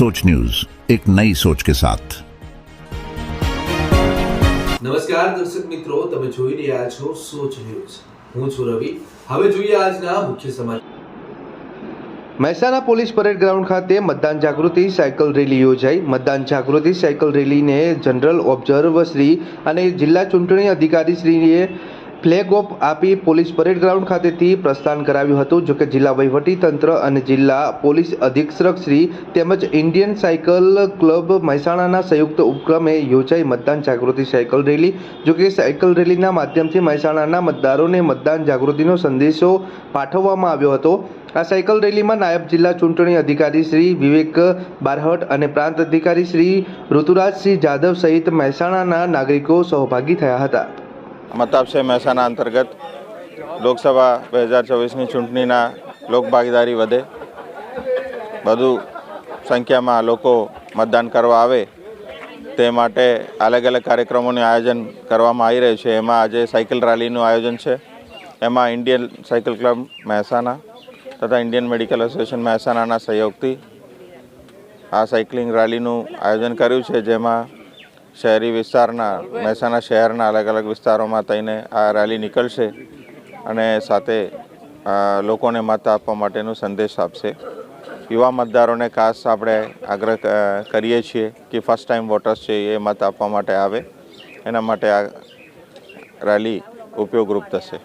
सोच न्यूज एक नई सोच के साथ નમસ્કાર દર્શક મિત્રો તમે જોઈ રહ્યા છો સોચ ન્યૂઝ હું છું રવિ હવે જોઈએ આજના મુખ્ય સમાચાર મહેસાણા પોલીસ પરેડ ગ્રાઉન્ડ ખાતે મતદાન જાગૃતિ સાયકલ રેલી યોજાઈ મતદાન જાગૃતિ સાયકલ રેલીને જનરલ ઓબ્ઝર્વર શ્રી અને જિલ્લા ચૂંટણી અધિકારી શ્રીએ ફ્લેગ ઓફ આપી પોલીસ પરેડ ગ્રાઉન્ડ ખાતેથી પ્રસ્થાન કરાવ્યું હતું, જોકે જિલ્લા તંત્ર અને જિલ્લા પોલીસ અધિક્ષક શ્રી તેમજ ઇન્ડિયન સાયકલ ક્લબ મહેસાણાના સંયુક્ત ઉપક્રમે યોજાઈ મતદાન જાગૃતિ સાયકલ રેલી, જોકે સાયકલ રેલીના માધ્યમથી મહેસાણાના મતદારોને મતદાન જાગૃતિનો સંદેશો પાઠવવામાં આવ્યો હતો. આ સાયકલ રેલીમાં નાયબ જિલ્લા ચૂંટણી અધિકારી શ્રી વિવેક બારહટ અને પ્રાંત અધિકારી શ્રી ઋતુરાજસિંહ જાદવ સહિત મહેસાણાના નાગરિકો સહભાગી થયા હતા. મતાબશે મહેસાણા અંતર્ગત. લોકસભા બે હજાર ચોવીસની ચૂંટણીના લોકભાગીદારી વધે. વધુ સંખ્યામાં લોકો મતદાન કરવા આવે. તે માટે અલગ અલગ કાર્યક્રમોનું આયોજન કરવામાં આવી રહ્યું છે. એમાં આજે સાયકલ રેલીનું આયોજન છે. એમાં ઇન્ડિયન સાયકલ ક્લબ મહેસાણા તથા ઇન્ડિયન મેડિકલ એસોસિએશન મહેસાણાના સહયોગથી આ સાયકલિંગ રેલીનું આયોજન કર્યું છે, જેમાં શહેરી વિસ્તારના, મહેસાણા શહેરના અલગ અલગ વિસ્તારોમાં થઈને આ રેલી નીકળશે અને સાથે લોકોને મત આપવા માટેનો સંદેશ આપશે. યુવા મતદારોને ખાસ આપણે આગ્રહ કરીએ છીએ કે ફર્સ્ટ ટાઈમ વોટર્સ છે એ મત આપવા માટે આવે. એના માટે આ રેલી ઉપયોગરૂપ થશે.